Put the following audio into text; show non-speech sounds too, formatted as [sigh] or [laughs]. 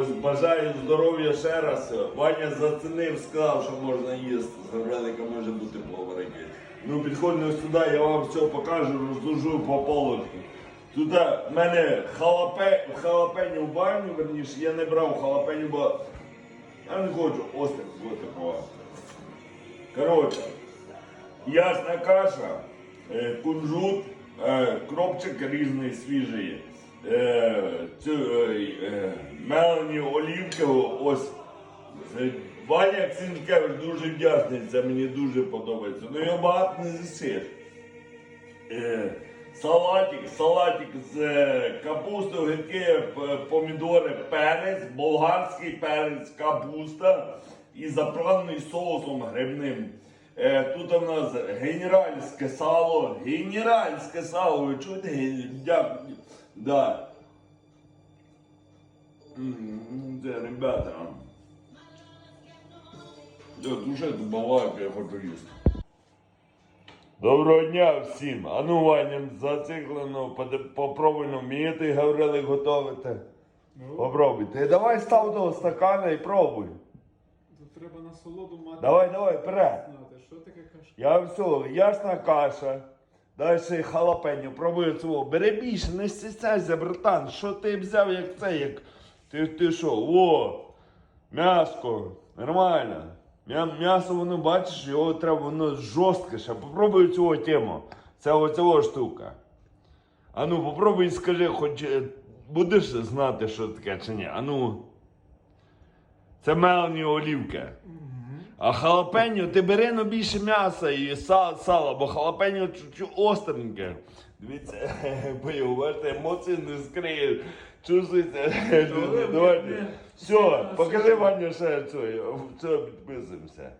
Ось бажаю здоров'я ще раз. Ваня зацінив, сказав, що можна їсти. З гаврелика може бути поварики. Ну підходьте сюди, я вам все покажу, розложу по полочку. Тут в мене халапе, халапеню в баню, верніше, я не брав халапеню, бо я не хочу бути ховати. Коротше, ясна каша, е, кунжут, е, кропчик різний свіжий, цю, е, е, мелені олівки, ось. Е, Ваня Цінкевич дуже вдячний, це мені дуже подобається. Ну його багато не з'їсиш. Е, Салатик, салатик з е, капустою, гірки, помідори, перець, болгарський перець, капуста і заправлений соусом грибним. Е, Тут у нас генеральське сало, генеральське сало, ви чуєте? Дякую. Да. Це, ребята. Я дуже добавляю, я хочу їсти. Доброго дня всім. А ну, Ваня, зациклено, поди- попробуй, ну, вмієте Гаврилик готувати. Попробуйте. Давай став до стакана і пробуй. Тут треба на солоду мати. Давай, давай, вперед. знати, що таке кашка. Я все, ясна каша. Далі халапеньо, пробуй цього. Бери більше, не стісняйся, братан. Що ти взяв як це, як. Ти, ти що? О! М'яско, нормально. М'я- М'ясо, воно бачиш, його треба, воно жорстке ще. Попробуй цього тему. Це оцього штука. А ну, попробуй скажи, хоч е, будеш знати, що таке чи ні. А ну. Це мелені олівки. А халапеньо, ти бери ну більше м'яса і сала, сала, бо халапеньо чуть-чуть остреньке. Дивіться, [laughs] бо бачите, емоції не скриє. Чувствується, люди, [laughs] давайте. Все, покажи Ваню ще все, підписуємося.